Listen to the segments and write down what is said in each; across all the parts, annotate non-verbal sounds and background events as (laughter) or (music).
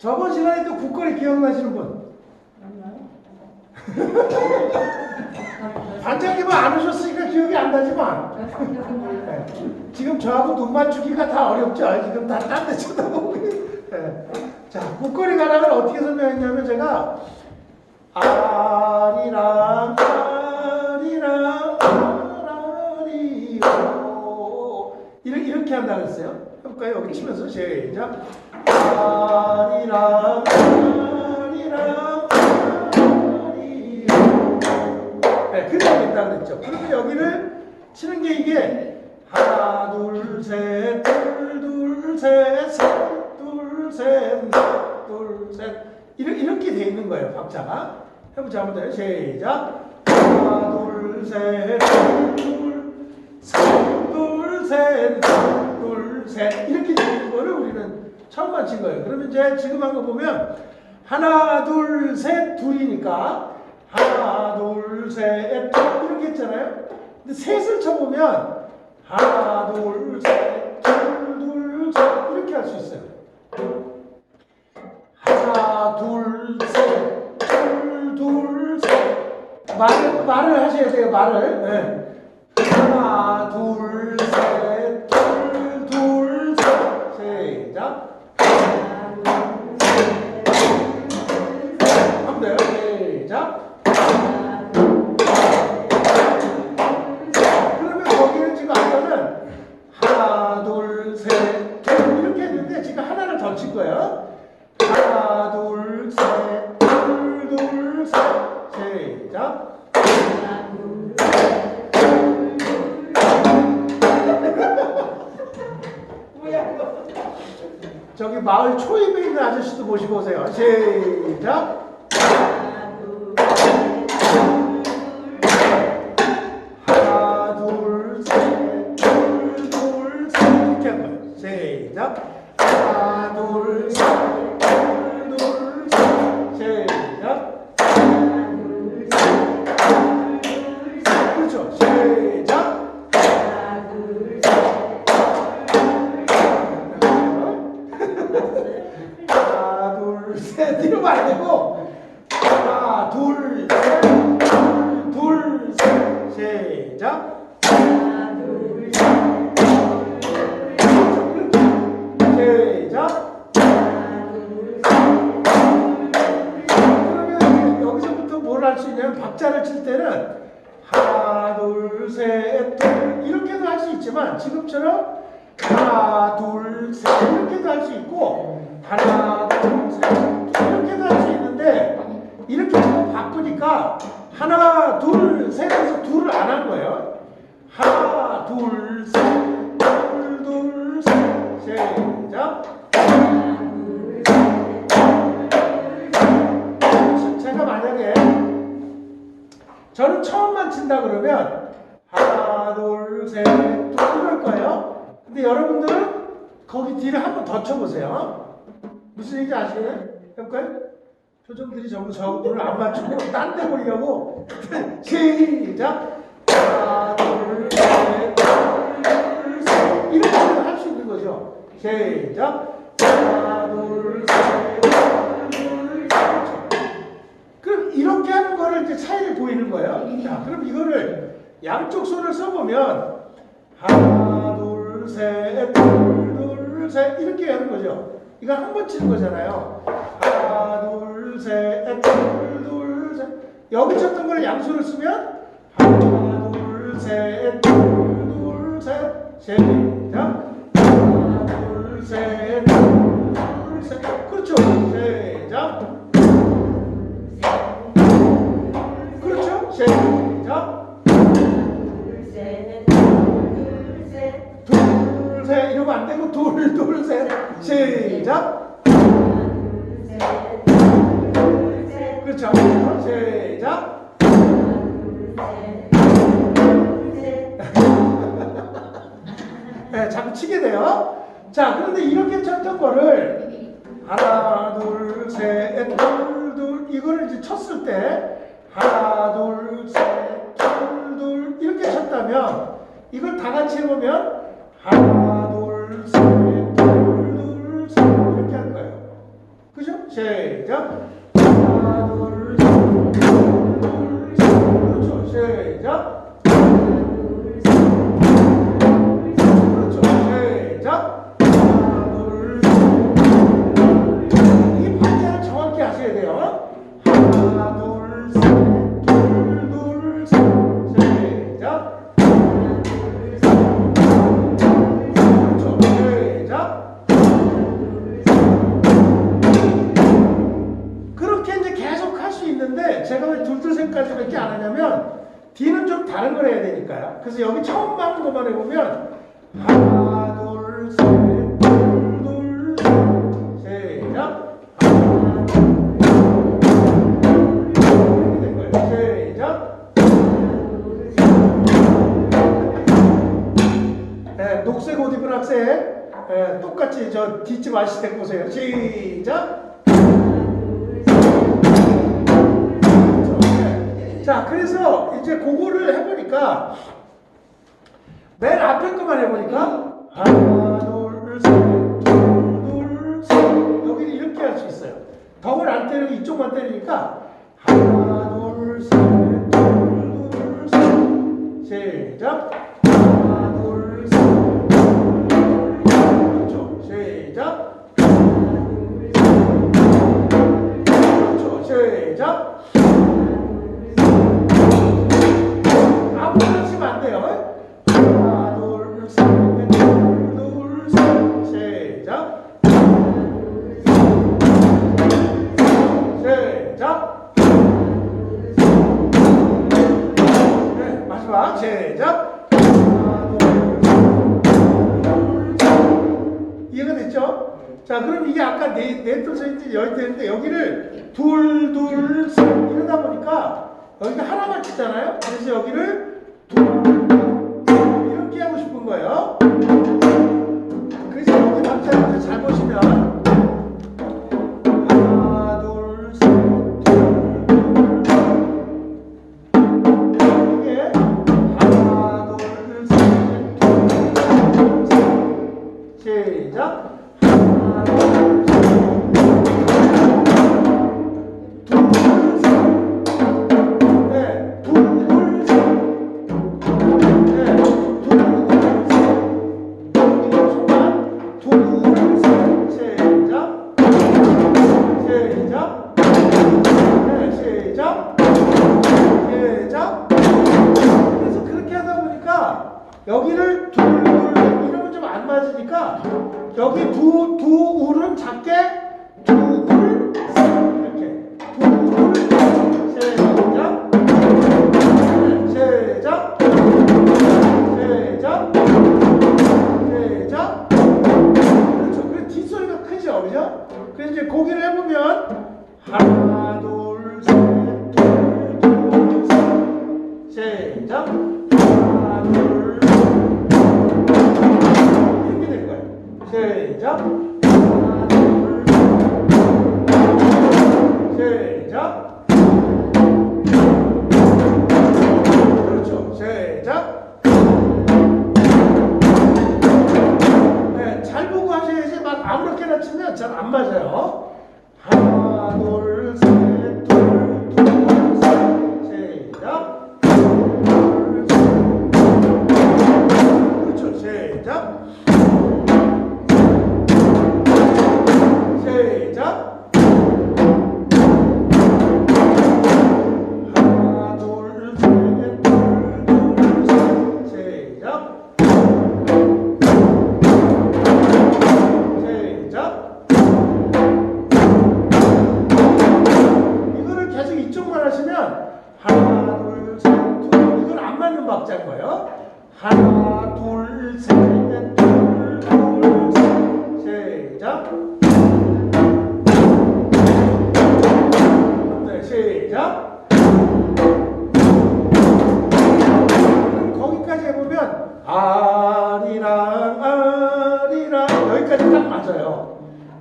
저번 시간에 또 국거리 기억나시는 분? 반장님은 안 오셨으니까 기억이 안 나지만 네. 지금 저하고 눈 맞추기가 다 어렵죠. 지금 다 딴 데 쳐다보고. 네. 자, 국거리 가락을 어떻게 설명했냐면 제가 아리랑 아리랑 아라리오 이렇게, 이렇게 한다 그랬어요. 해볼까요? 여기 치면서 시작 아리랑 아리랑 아라리오 네, 그대로 있다 그랬죠. 그러면 여기를 치는 게 이게 하나 둘셋둘셋셋둘셋셋둘셋. 이렇게, 이렇게 돼 있는 거예요. 박자가. 해보자 한번 더. 시작. 하나 둘셋둘셋둘셋둘셋. 이렇게 돼 있는 거를 우리는 처음 맞힌 거예요. 그러면 이제 지금 한 거 보면 하나 둘 셋 둘이니까 하나 둘셋 이렇게 했잖아요. 근데 셋을 쳐보면 하나 둘셋둘둘셋 이렇게 할 수 있어요. 하나 둘셋둘둘셋 말을 말을 하셔야 돼요. 말을. 네. 하나 둘셋둘둘셋 저기 마을 초입에 있는 아저씨도 모시고 오세요. 시작. 하나 둘 셋 둘 둘 셋 이렇게 한 거예요. 시작. 하나 둘 셋 둘 둘 뭘 할 수 있냐면 박자를 칠 때는 하나 둘셋둘 이렇게도 할 수 있지만 지금처럼 하나 둘셋 이렇게도 할 수 있고 하나 둘셋 이렇게도 할 수 있는데 이렇게 지금 바쁘니까 하나 둘셋에서 둘을 안 한 거예요. 하나 둘셋둘둘셋 시작. 저는 처음만 친다 그러면 하나 둘셋둘 이럴 거예요. 근데 여러분들은 거기 뒤를 한번 더 쳐보세요. 무슨 얘기인지 아시나요? 해볼까요? 표정들이 전부 저분을 안 맞추고 딴 데 보려고 (laughs) 시작 하나 둘 셋 둘 셋 이렇게 할 수 있는 거죠. 시작 하나 둘셋둘셋 이렇게 거를 차이를 보이는 거예요. 자, 그럼 이거를 양쪽 손을 써보면 하나, 둘, 셋, 둘, 둘, 셋 이렇게 하는 거죠. 이거 한 번 치는 거잖아요. 하나, 둘, 셋, 둘, 둘, 셋. 여기 쳤던 걸 양손을 쓰면 하나, 둘, 셋, 둘, 둘, 셋. 시작. 하나, 둘, 셋, 둘, 둘, 셋. 그렇죠. 시작. 그렇죠? 시작. 둘, 셋. 이러면 안 되고, 둘, 둘, 셋. 시작. 그렇죠. 시작. 네, 자꾸 치게 돼요. 자, 그런데 이렇게 쳤던 거를 하나, 둘, 셋, 둘, 둘 이거를 이제 쳤을 때 하나 둘셋둘둘 이렇게 쳤다면 이걸 다 같이 해보면 하나 둘셋둘둘셋 이렇게 할 거예요. 그죠? 시작. 하나 둘셋둘셋. 그렇죠. 시작. 그렇죠. 시작. 다른 걸 해야 되니까요. 그래서 여기 처음 하는 것만 해보면 하나 둘 셋둘둘 시작 하나 이렇게 된 거예요. 시작 네, 녹색 옷 입은 학생 네, 똑같이 저 뒷집 데리고 오세요. 시작 자, 그래서 이제 그거를 해보니까 맨 앞에 것만 해보니까 하나, 둘, 셋, 둘, 둘, 셋 여기를 이렇게 할 수 있어요. 덕을 안 때리고 이쪽만 때리니까 하나, 둘, 셋, 둘, 둘, 셋 시작 하나, 둘, 셋, 그렇죠. 시작 그렇죠. 시작 안 돼요. 하나, 둘, 셋, 둘, 둘, 셋. 시작. 시작. 네, 마지막 시작. 이해가 됐죠? 자, 그럼 이게 아까 네, 네트 서있는데 여기 되는데 여기를 둘, 둘, 셋 이러다 보니까 여기가 하나만 치잖아요. 그래서 여기를 둘, 이렇게 하고 싶은 거예요. 그래서 여기 박자를 잘 보시면. 시작.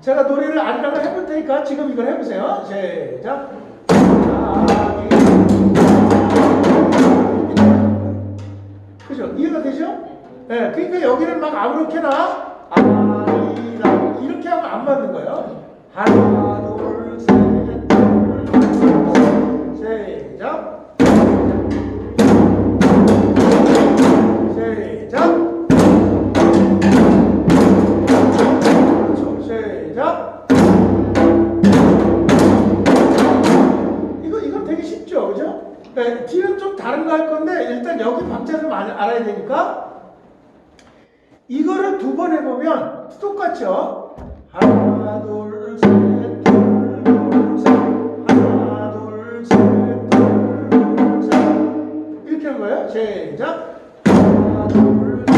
제가 노래를 안락을 해볼 테니까 지금 이걸 해보세요. 시작. 그죠? 이해가 되죠? 네, 그러니까 여기는 막 아무렇게나 아니라 이렇게 하면 안 맞는 거예요. 하나, 둘, 셋, 넷, 시작. 시작. 네, 뒤는 좀 다른 거 할 건데 일단 여기 박자를 좀 알- 알아야 되니까 이거를 두 번 해보면 똑같죠? 하나 둘 셋, 둘, 둘, 셋. 하나 둘 셋, 둘, 둘, 셋. 이렇게 한 거예요. 시작. 하나 둘 셋.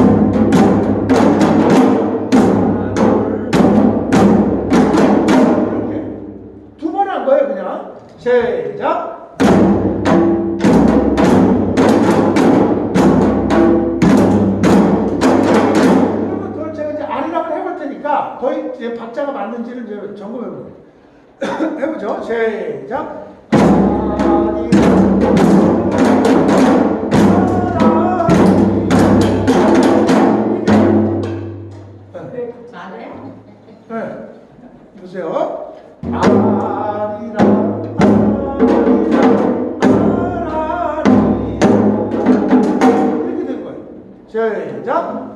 하나 둘 이렇게 두 번 한 거예요, 그냥. 시작. 거의 이제 박자가 맞는지를 이제 점검해 보는 (coughs) 해보죠. 시작. 네. 네. 시작.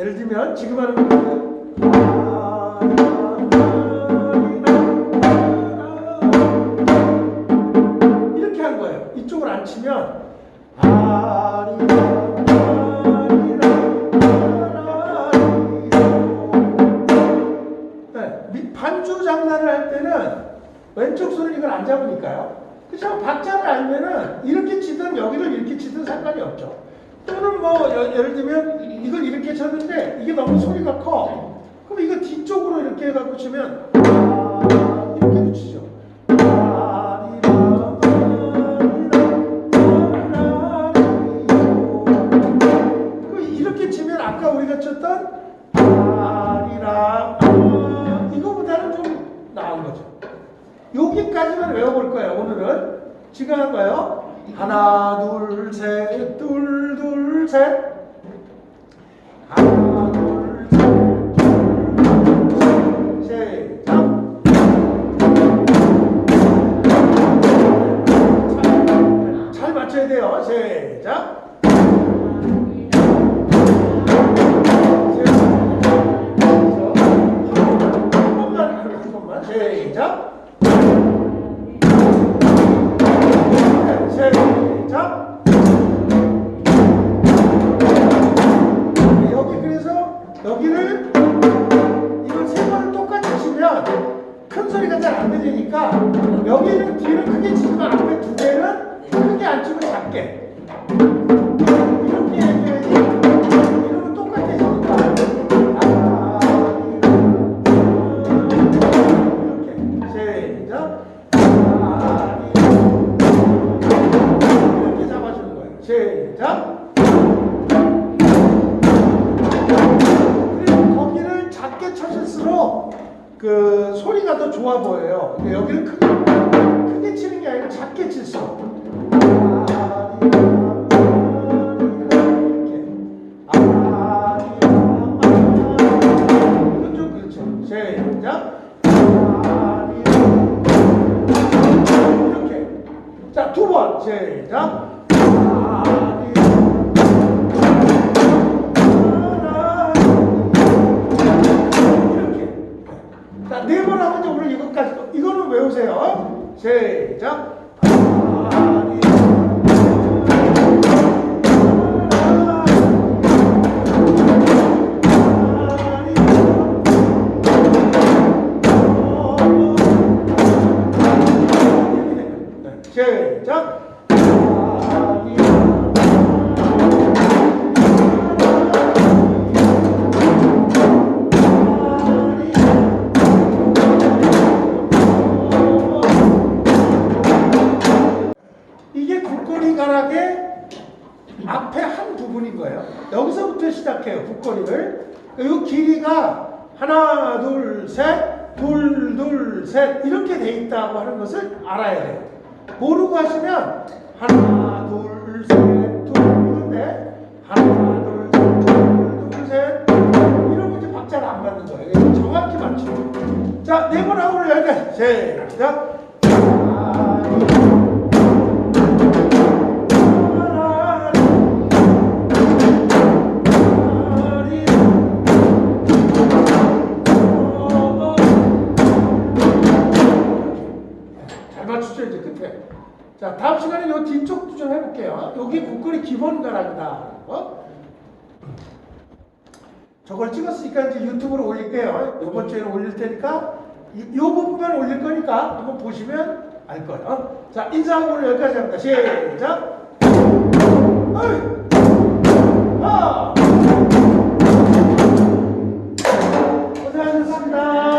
예를 들면 지금 하는 거는 이렇게 한 거예요. 이쪽을 안 치면 네, 미- 반주 장난을 할 때는 왼쪽 손을 이걸 안 잡으니까요. 그렇죠? 박자를 알면은 이렇게 치든 여기를 이렇게 치든 상관이 없죠. 또는 뭐 여- 예를 들면 이걸 이렇게 쳤는데 이게 너무 소리가 커. 그럼 이거 뒤쪽으로 이렇게 해갖고 치면 아리랑 아리랑 그 이렇게 치면 아까 우리가 쳤던 이거보다는 좀 나은 거죠. 여기까지만 외워볼 거예요. 오늘은 지금 할 거예요. 하나 둘 셋 둘 둘 셋 시작. 여기 그래서 여기를 이걸 세 번을 똑같이 치면 큰 소리가 잘 안 들리니까 여기는 뒤를 크게 치지만 앞에 두 개는 크게 안 치고 작게 그 소리가 더 좋아 보여요. 근데 여기를 크게, 크게 치는 게 아니라 작게 칠 수 오늘 이것까지. 또- 이거는 외우세요. 시작. 이게 국거리 가락의 앞에 한 부분인 거예요. 여기서부터 시작해요. 국거리를. 이 길이가 하나, 둘, 셋, 둘, 둘, 셋 이렇게 돼 있다고 하는 것을 알아야 돼요. 모르고 하시면 하나, 둘, 셋, 둘 이건데 하나, 둘, 셋, 둘, 둘, 셋 이러면 이제 박자가 안 맞는 거예요. 정확히 맞추고. 자, 네번 하고 여기까지. 시작. 잘 다음 시간에 요 뒤쪽도 좀 해볼게요. 여기 국거리 기본 가락이다. 어? 저걸 찍었으니까 이제 유튜브로 올릴게요. 이번 주에 올릴 테니까 이, 이 부분만 올릴 거니까 한번 보시면 알 거예요. 어? 자, 인사하고 오늘 여기까지 합니다. 시작! 어이! 아!